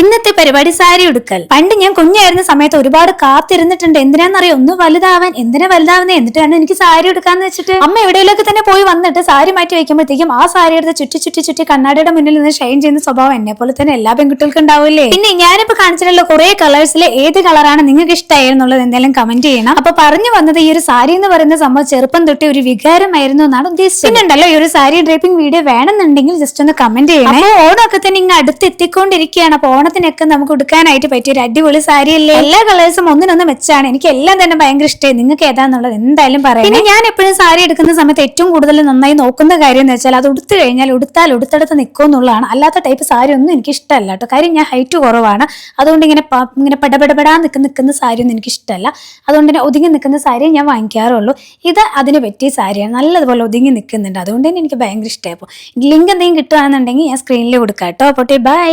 ഇന്നത്തെ പരിപാടി സാരി ഉടുക്കൽ. പണ്ട് ഞാൻ കുഞ്ഞായിരുന്ന സമയത്ത് ഒരുപാട് കാത്തിരുന്നിട്ടുണ്ട്. എന്തിനാന്നറിയോ? ഒന്ന് വലുതാവാൻ. എന്തിനാ വലുതാവുന്നത് എന്നിട്ടാണ് എനിക്ക് സാരി എടുക്കാന്ന് വെച്ചിട്ട്. അമ്മ എവിടെയെങ്കിലൊക്കെ തന്നെ പോയി വന്നിട്ട് സാരി മാറ്റി വെക്കുമ്പോഴത്തേക്കും ആ സാരി എടുത്ത് ചുറ്റി ചുറ്റി ചുറ്റി കണ്ണാടിയുടെ മുന്നിൽ നിന്ന് ഷൈൻ ചെയ്യുന്ന സ്വഭാവം എന്നെ പോലെ തന്നെ എല്ലാ പെൺകുട്ടികൾക്കും ഉണ്ടാവില്ലേ? പിന്നെ ഞാനിപ്പോ കാണിച്ചിട്ടുള്ള കുറെ കളേഴ്സിൽ ഏത് കളറാണ് നിങ്ങൾക്ക് ഇഷ്ടമായിരുന്നുള്ളത് എന്തെങ്കിലും കമന്റ് ചെയ്യണം. അപ്പൊ പറഞ്ഞു വന്നത് ഈ ഒരു സാരി എന്ന് പറയുന്ന സംഭവം ചെറുപ്പം തൊട്ടേ ഒരു വികാരമായിരുന്നു എന്നാണ് ഉദ്ദേശിച്ചത്. പിന്നെ ഉണ്ടല്ലോ ഈ ഒരു സാരി ഡ്രേപ്പിംഗ് വീഡിയോ വേണമെന്നുണ്ടെങ്കിൽ ജസ്റ്റ് ഒന്ന് കമന്റ് ചെയ്യണം. ഓണമൊക്കെ തന്നെ ഇങ്ങ് അടുത്ത് എത്തിക്കൊണ്ടിരിക്കുകയാണ് അപ്പൊ ഓണത്തിനൊക്കെ നമുക്ക് ഉടുക്കാനായിട്ട് പറ്റിയ ഒരു അടിപൊളി സാരി അല്ലേ? എല്ലാ കളേഴ്സും ഒന്നിനൊന്ന് മെച്ചാണ്. എനിക്ക് എല്ലാം തന്നെ ഭയങ്കര ഇഷ്ടമായി നിങ്ങൾക്ക് ഏതാന്നുള്ളത് എന്തായാലും പറയാം. പിന്നെ ഞാൻ എപ്പോഴും സാരി എടുക്കുന്ന സമയത്ത് ഏറ്റവും കൂടുതൽ നന്നായി നോക്കുന്ന കാര്യം എന്ന് വെച്ചാൽ അത് ഉടുത്തു കഴിഞ്ഞാൽ ഉടുത്താൽ ഉടുത്തെടുത്ത് നിൽക്കും എന്നുള്ളതാണ്. അല്ലാത്ത ടൈപ്പ് സാരി ഒന്നും എനിക്ക് ഇഷ്ടമല്ല കേട്ടോ. കാര്യം ഞാൻ ഹൈറ്റ് കുറവാണ്. അതുകൊണ്ട് ഇങ്ങനെ ഇങ്ങനെ പടപടപടാ നിൽക്കുന്ന നിൽക്കുന്ന സാരി ഒന്നും എനിക്ക് ഇഷ്ടമല്ല. അതുകൊണ്ട് തന്നെ ഒതുങ്ങി നിൽക്കുന്ന സാരി ഞാൻ വാങ്ങിക്കാറുള്ളൂ. ഇത് അതിന് പറ്റിയ സാരിയാണ്. നല്ലതുപോലെ ഒതുങ്ങി നിൽക്കുന്നുണ്ട് അതുകൊണ്ട് തന്നെ എനിക്ക് ഭയങ്കര ഇഷ്ടമായി അപ്പോൾ ലിങ്ക് എന്തെങ്കിലും കിട്ടുകയാണെന്നുണ്ടെങ്കിൽ ഞാൻ സ്ക്രീനിൽ കൊടുക്കാം കേട്ടോ. അപ്പോൾ ബൈ